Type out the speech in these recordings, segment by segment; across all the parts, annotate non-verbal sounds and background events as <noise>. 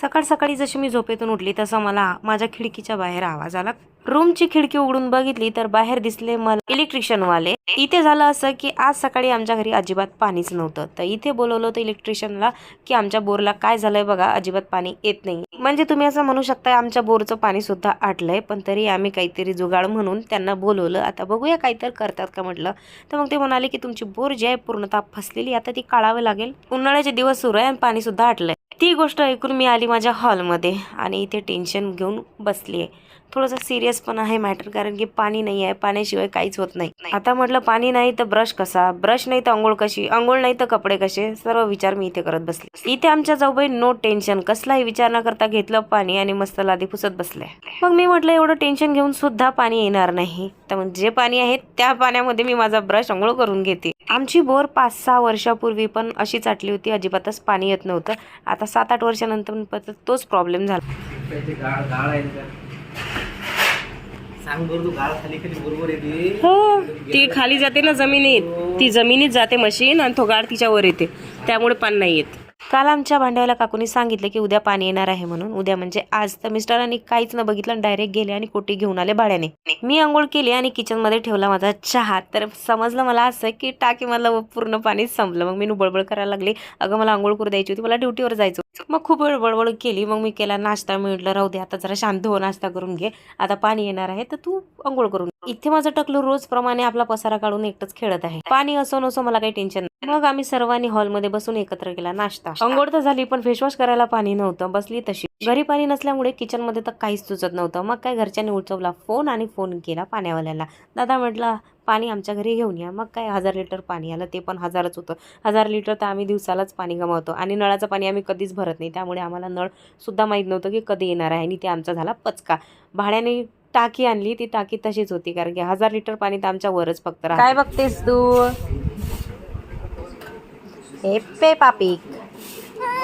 सकाळ सकाळी जशी मी झोपेतून उठली तसा मला माझ्या खिडकीच्या बाहेर आवाज आला. रूमची खिडकी उघडून बघितली तर बाहेर दिसले मला इलेक्ट्रिशियन वाले इथे झालं असं की आज सकाळी आमच्या घरी अजिबात पाणीच नव्हतं. तर इथे बोलवलं होतं इलेक्ट्रिशियनला की आमच्या बोरला काय झालंय बघा अजिबात पाणी येत नाही. म्हणजे तुम्ही असं म्हणू शकता आमच्या बोरचं पाणी सुद्धा आटलंय पण तरी आम्ही काहीतरी जुगाड म्हणून त्यांना बोलवलं. आता बघूया काहीतरी करतात का म्हटलं. तर मग ते म्हणाले की तुमची बोर जी आहे पूर्णतः फसलेली आता ती काढावी लागेल. उन्हाळ्याचे दिवस सुरू आहे आणि पाणी सुद्धा आटलंय. ती गोष्ट ऐकून मी आली माझ्या हॉलमध्ये आणि इथे टेन्शन घेऊन बसली आहे थोडंसं सिरियस पण आहे मॅटर कारण की पाणी नाही आहे पाण्याशिवाय काहीच होत नाही. आता म्हटलं पाणी नाही तर ब्रश कसा? ब्रश नाही तर आंघोळ कशी? आंघोळ नाही तर कपडे कसे? सर्व विचार मी इथे करत बसले. इथे आमच्या जाऊबाई नो टेन्शन कसलाही विचार न करता घेतलं पाणी आणि मस्त लादी पुसत बसले मग मी म्हटलं एवढं टेन्शन घेऊन सुद्धा पाणी येणार नाही. तर जे पाणी आहे त्या पाण्यामध्ये मी माझा ब्रश आंघोळ करून घेते. आमची बोर पाच सहा वर्षापूर्वी पण अशीच आटली होती. अजिबातच पाणी येत नव्हतं. आता सात आठ वर्षानंतर तोच प्रॉब्लेम झाला त्याचे गाळ गाळ आहे का सांग बरं तू गाळ खाली खाली बरोबर येते हो ती खाली जाते ना जमिनीत. ती जमिनीत जाते मशीन आणि तो गाड तिच्यावर येते. त्यामुळे पाणी नाही येत. काल आमच्या भांड्याला काकूनी सांगितलं की उद्या पाणी येणार आहे म्हणून. उद्या म्हणजे आज तर मिस्टरांनी काहीच न बघितलं डायरेक्ट गेले आणि कोटी घेऊन आले भाड्याने. मी आंघोळ केली आणि किचनमध्ये ठेवला माझा चहा. तर समजलं मला असं की टाकीमधलं पूर्ण पाणी संपलं. मग मी बळबळ करायला लागली. अगं मला आंघोळ करू द्यायची होती. मला ड्युटीवर जायचं होतं. मग खूप वेळ बळबळ केली. मग मी केला नाश्ता. मी म्हटलं राहू दे आता जरा शांत हो नाश्ता करून घे. आता पाणी येणार आहे तर तू अंघोळ करून घे. इथे माझं टकलं रोज प्रमाणे आपला पसारा काढून एकटंच खेळत आहे. पाणी असो नसो मला काही टेन्शन नाही. मग आम्ही सर्वांनी हॉलमध्ये बसून एकत्र केला नाश्ता. अंघोळ तर झाली पण फेसवॉश करायला पाणी नव्हतं. बसली तशी. घरी पाणी नसल्यामुळे किचनमध्ये तर काहीच सुचत नव्हतं. मग काय घरच्यांनी उचवला फोन आणि फोन केला पाण्यावाल्याला. दादा म्हटलं पाणी आमच्या घरी घेऊन या. मग काय हजार लिटर पाणी आलं ते पण हजारच होतं. हजार लिटर तर आम्ही दिवसालाच पाणी गमावतो आणि नळाचं पाणी आम्ही कधीच भरत नाही. त्यामुळे आम्हाला नळसुद्धा माहीत नव्हतं की कधी येणार आहे आणि ते आमचा झाला पचका. भाड्याने टाकी आणली ती टाकी तशीच होती कारण की हजार लिटर पाणी तर आमच्या वरच फक्त काय बघतेस तू? हे पे पापी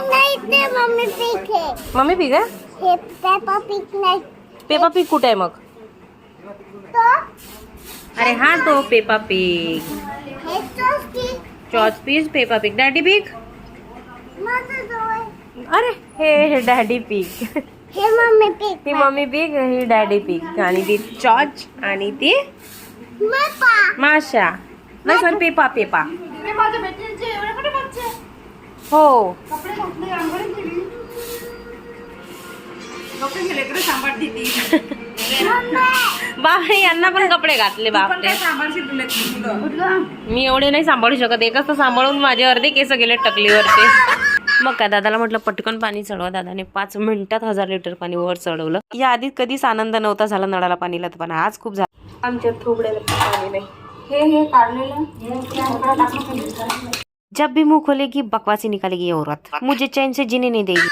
मम्मी पीक आहे मम्मी पीक आहे हे पेपा पीक नाही। पेपा पीक कुठे आहे मग? तो? अरे हा तो पेपा पीक. हे तो चॉच पीस पेपा पीक. Daddy Pig? माझं जवळ अरे हे हे डॅडी पीक. हे मम्मी पीक ती मम्मी पीक ही डॅडी पीक. आणि ती चॉच आणि ती मपा माशा. नाही सॉरी पेपा पेपा. ते माझ्या बेटीचे हो कपडे घातले आंघोळ केली बापरे यांना पण कपडे घातले बापरे मी एवढे नाही सांभाळू शकत एकच तर सांभाळून माझे अर्धे केस गेले टकलीवरती मग काय दादाला म्हटलं पटकन पाणी चढवा दादाने पाच मिनिटात हजार लिटर पाणी वर चढवलं या आधी कधीच आनंद नव्हता झाला नळाला पाणीला तर पण आज खूप झाला आमच्या थोबड्याला पाणी नाही हे हे काढलेलं जब भी मुंह खोलेगी बकवासी निकालेगी औरत। मुझे चैन से जिने नाही देगी।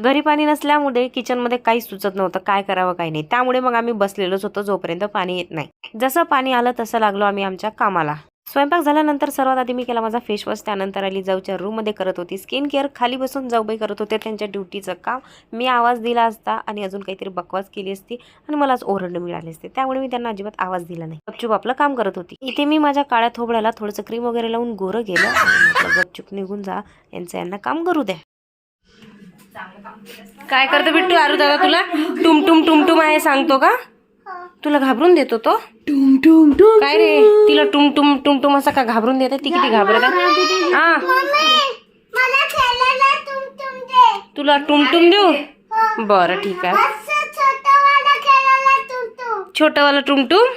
घरी पाणी नसल्यामुळे किचनमध्ये काहीच सुचत नव्हतं काय करावं काही नाही. त्यामुळे मग आम्ही बसलेलोच होतो जोपर्यंत पाणी येत नाही. जसं पाणी आलं तसं लागलो आम्ही आमच्या कामाला. स्वयंपाक झाल्यानंतर सर्वात आधी मी केला माझा फेसवॉश त्यानंतर आली जाऊच्या रूममध्ये करत होती स्किन केअर खाली बसून जाऊबाई करत होते त्यांच्या ड्युटीचं काम. मी आवाज दिला असता आणि अजून काहीतरी बकवास केली असती आणि मलाच ओरडणं मिळाले असते. त्यामुळे मी त्यांना अजिबात आवाज दिला नाही. गपचूप आपलं काम करत होती. इथे मी माझ्या काळ्या थोबड्याला थोडंसं क्रीम वगैरे लावून गोरं गेलं. आणि गपचूप निघून जा. यांचं यांना काम करू द्या. काय करतो बिट्टू आरू दादा तुला? टुम टुम टुम टुम आहे सांगतो का? तुला घाबरून देतो तो? टुम टुम टुम काय रे? तिला टुम टुम टुम टुम असं का घाबरून देते? ती किती घाबरत हा. दे. तुला टुम टुम देऊ? बरं ठीक आहे. छोटंवालं टुम टुम.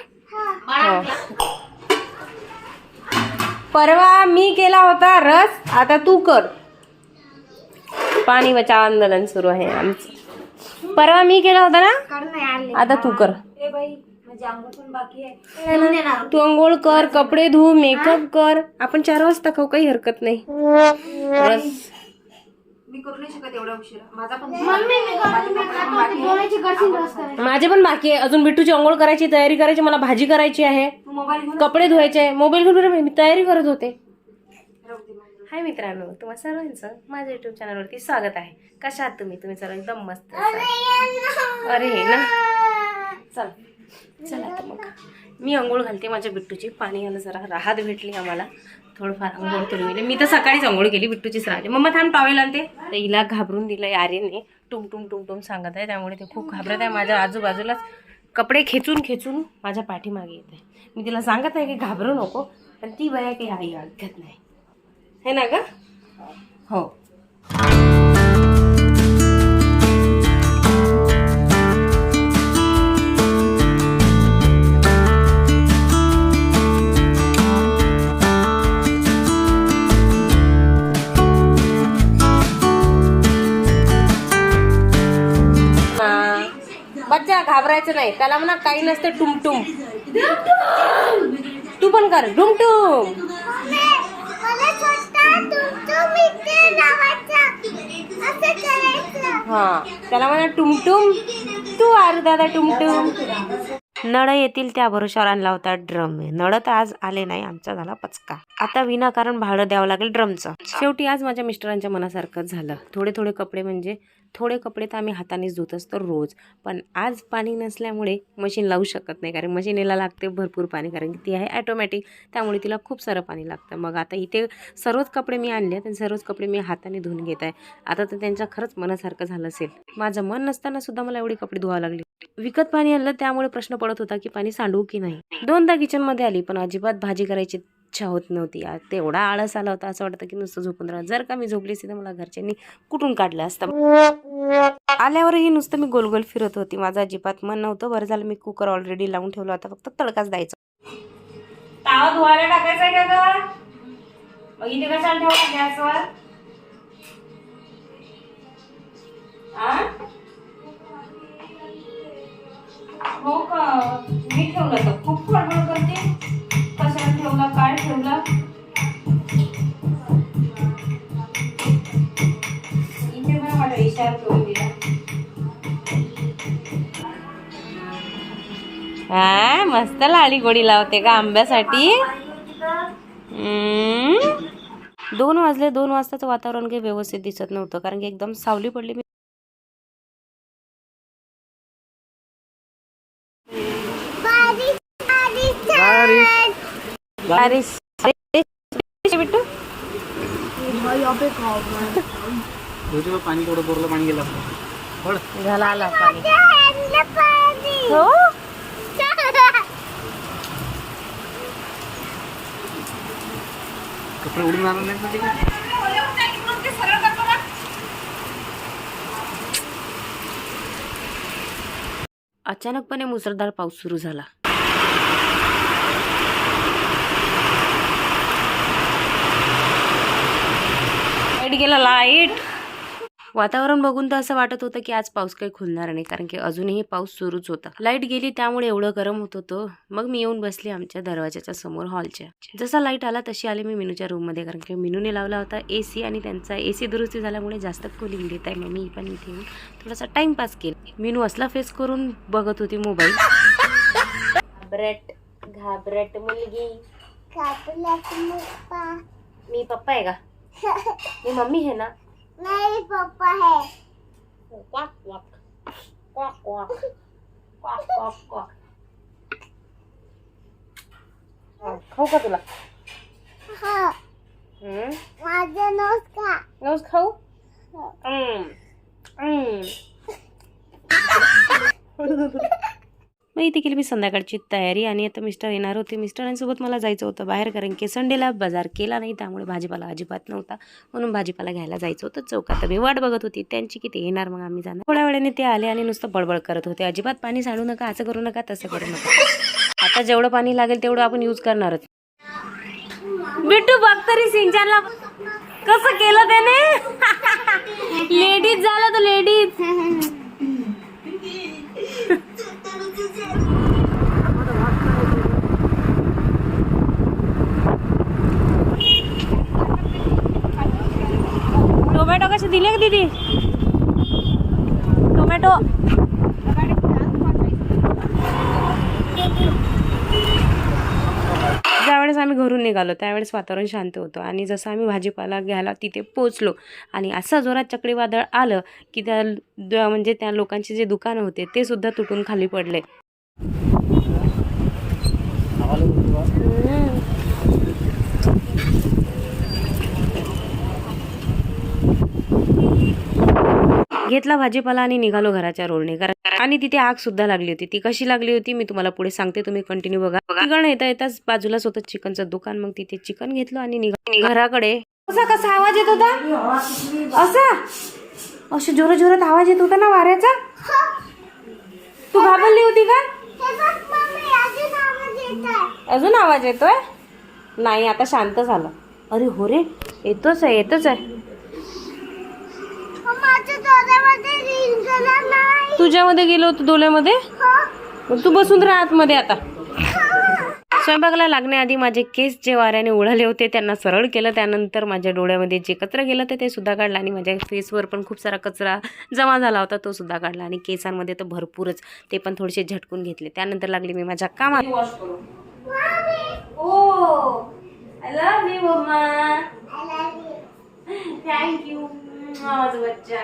हा. हो. परवा मी केला होता रस आता तू कर. पाणी बचाव आंदोलन सुरू आहे आमचं. परवा मी केला होता ना? आता तू कर. तू अंघोळ कर कपडे धु मेकअप कर. आपण चार वाजता खाऊ काही हरकत नाही. रस मम्मी मी करतो मी खातो मी डोळ्याची गरजी रस करायची माझे पण बाकी आहे. अजून बिट्टूची अंघोळ करायची तयारी करायची मला भाजी करायची आहे. कपडे धुवायचे मोबाईल घेऊन बरं मी तयारी करत होते. हाय मित्रांनो तुम्हा सर्वांचं माझ्या युट्यूब चॅनलवरती स्वागत आहे. कशा आहात तुम्ही? तुम्ही सर्व एकदम मस्त असाल. अरे हे ना. चल. चला आता मग. मी आंघोळ घालते माझ्या बिट्टूची. पाणी आलं जरा राहत भेटली आम्हाला. थोडंफार आंघोळ करून गेले. मी तर सकाळीच आंघोळ केली बिट्टूचीच राहते. मम्मा थांब पावेल आणते. तर हिला घाबरून दिलं आर्यने टुम टुम टुम टुम सांगत आहे. त्यामुळे ते खूप घाबरत आहे. माझ्या आजूबाजूलाच कपडे खेचून खेचून माझ्या पाठीमागे येत आहे. मी तिला सांगत आहे की घाबरू नको पण ती बया की आई ऐकत नाही. है ना ग? हो. घाबरायचं नाही. त्याला म्हणा काही नसते टुमटुम. तू पण कर टुमटुम. मला छोटा तुमचं मित्र नावाचा असं करायचं. हा त्याला म्हणा टुमटुम. तू आरू दादा टुमटुम. नळ येतील त्या भरोशावर आणला होता ड्रम. नळ तर आज आले नाही आमचा झाला पचका. आता विनाकारण भाडं द्यावं लागेल ड्रमचं. शेवटी आज माझ्या मिस्टरांच्या मनासारखं झालं. थोडे थोडे कपडे म्हणजे थोडे कपडे तर आम्ही हातानेच धुत असतो रोज. पण आज पाणी नसल्यामुळे मशीन लावू शकत नाही कारण मशीनीला लागते भरपूर पाणी कारण की ती आहे ॲटोमॅटिक त्यामुळे तिला खूप सारं पाणी लागतं. मग आता इथे सर्वच कपडे मी आणले आणि सर्वच कपडे मी हाताने धुवून घेत आहे. आता तर त्यांच्या खरंच मनासारखं झालं असेल. माझं मन नसताना सुद्धा मला एवढी कपडे धुवा लागली. विकत पाणी आणलं त्यामुळे प्रश्न पडत होता की पाणी सांडवू की नाही? दोनदा किचनमध्ये आली पण अजिबात भाजी करायची इच्छा होत नव्हती तेवढा आळस आला होता असं वाटतं की नुसतं झोपून राहा. जर का मी झोपली असते तर मला घरच्यांनी कुठून काढलं असतं? आल्यावरही नुसतं मी गोलगोल फिरत होती. माझं अजिबात मन नव्हतं. बरं झालं मी कुकर ऑलरेडी लावून ठेवला होता. फक्त तडकाच द्यायचा. तावा धुवायला टाकायचा आहे का मग इथे कशाला ठेवला गॅसवर? हो का? मी ठेवलं तर खूप फडफड करते. ठेवला काय ठेवला? इथे बरं मला इशारा करून दिला. हा मस्त लाडी गोडी लावते का आंब्यासाठी. दोन वाजले दोन वाजताचं वातावरण काही व्यवस्थित दिसत नव्हतं कारण की एकदम सावली पडली बारिश बिट्टू. पाणी थोडं बोरलं पाणी गेलं आपलं पड झाला आला पाणी. हॅन्डला पाणी. हो? कपडे उडून जाणार नाहीत ना तिकडे? अचानकपणे मुसळधार पाऊस सुरू झाला लाइट गेला लाइट वातावरण बघून तर असं वाटत होतं की आज पाऊस काही खुलणार नाही कारण की अजूनही पाऊस सुरूच होता. लाइट गेली त्यामुळे एवढं गरम होत होतं. मग मी येऊन बसली आमच्या दरवाजाच्या समोर हॉलच्या जसा लाइट आला तशी आली मी मिनूच्या रूममध्ये कारण की मिनूने लावला होता ए सी आणि त्यांचा ए सी दुरुस्ती झाल्यामुळे जास्त कुलिंग देत आहे. मग मी पण इथे येऊन थोडासा टाइमपास केला. मिनू असला फेस करून बघत होती मोबाईल घाबरट घाबरट मुलगी. मी पप्पा आहे का? मी मम्मी आहे ना नाही पप्पा है quack quack quack quack quack quack quack हा, खाऊ का तुला हा हम्म? माझं नोस का नोस खाऊ हम्म. हम्म. मग इथे केली मी संध्याकाळची तयारी आणि आता मिस्टर येणार होते. मिस्टरांसोबत मला जायचं होतं बाहेर कारण की संडेला बाजार केला नाही त्यामुळे भाजीपाला अजिबात नव्हता. म्हणून भाजीपाला घ्यायला जायचं होतं. चौकात मी वाट बघत होती. त्यांची किती येणार मग आम्ही जाणार. थोड्या वेळाने ते आले आणि नुसतं बडबड करत होते. अजिबात पाणी साडू नका असं करू नका तसं करू नका. आता जेवढं पाणी लागेल तेवढं आपण यूज करणारच. बिट्टू बघ तरी सिंचनला. कसं केलं त्याने? <laughs> लेडीज झालं तर लेडीज. टोमॅटो कसे दिले का दीदी? टोमॅटो. ज्यावेळेस आम्ही घरून निघालो त्यावेळेस वातावरण शांत होतं आणि जसं आम्ही भाजीपाला घ्यायला तिथे पोचलो आणि असं जोरात चक्रीवादळ आलं की त्या द- म्हणजे त्या लोकांचे जे दुकानं होते ते सुद्धा तुटून खाली पडले. घेतला भाजीपाला आणि निघालो घराच्या रोडने. कारण आणि तिथे आग सुद्धा लागली होती. ती कशी लागली होती मी तुम्हाला पुढे सांगते. तुम्ही कंटिन्यू बघा. तिकडनं येता येताच बाजूलाच होतं चिकनचं दुकान. मग तिथे चिकन घेतलं आणि घराकडे. कसा कसा आवाज येत होता? असा? अशा जोरात जोरात आवाज येत होता ना वाऱ्याचा? तू घाबरली होती का? अजून आवाज येतोय? नाही आता शांत झालं. अरे हो रे येतोच आहे येतोच आहे. तुझ्यामध्ये गेलो होतो डोल्यामध्ये मग तू बसून राहा आतमध्ये आता. स्वयंपाकाला लागण्याआधी माझे केस जे वाऱ्याने उडाले होते त्यांना सरळ केलं. त्यानंतर माझ्या डोळ्यामध्ये जे कचरा गेलं होतं ते सुद्धा काढलं आणि माझ्या फेसवर पण खूप सारा कचरा जमा झाला होता तो सुद्धा काढला. आणि केसांमध्ये तर भरपूरच ते पण थोडेसे झटकून घेतले. त्यानंतर लागली मी माझ्या कामात. थँक्यू माझं बच्चा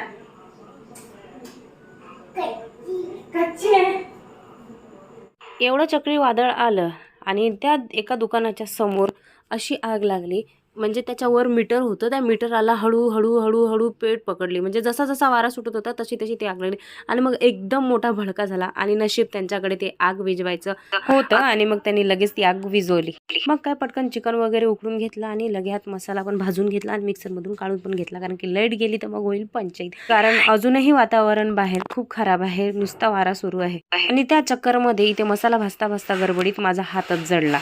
एवढं चक्रीवादळ आलं आणि त्या एका दुकानाच्या समोर अशी आग लागली म्हणजे त्याच्यावर मीटर होतं. त्या मीटराला हळूहळू हळूहळू पेट पकडली. म्हणजे जसा जसा वारा सुटत होता तशी तशी ती आग लागली. आणि मग एकदम मोठा भडका झाला आणि नशीब त्यांच्याकडे ते आग विजवायचं होतं आणि मग त्यांनी लगेच ती आग विजवली. मग काय पटकन चिकन वगैरे उकडून घेतलं आणि लगेच मसाला पण भाजून घेतला आणि मिक्सरमधून काढून पण घेतला. कारण की लाइट गेली तर मग होईल पंचायत. कारण अजूनही वातावरण बाहेर खूप खराब आहे. नुसता वारा सुरू आहे. आणि त्या चक्करमध्ये इथे मसाला भाजता भाजता गडबडीत माझा हातच जडला.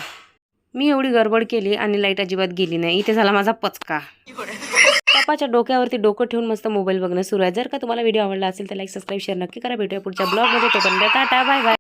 मी एवढी गडबड केली आणि लाइट अजिबात गेली नाही. इथे झाला माझा पचका. पप्पाच्या डोक्यावरती डोकं ठेवून मस्त मोबाईल बघणं सुरू आहे. जर का तुम्हाला व्हिडिओ आवडला असेल तर लाईक सबस्क्राईब शेअर नक्की करा. भेटूया पुढच्या ब्लॉगमध्ये. तोपर्यंत टाटा बाय बाय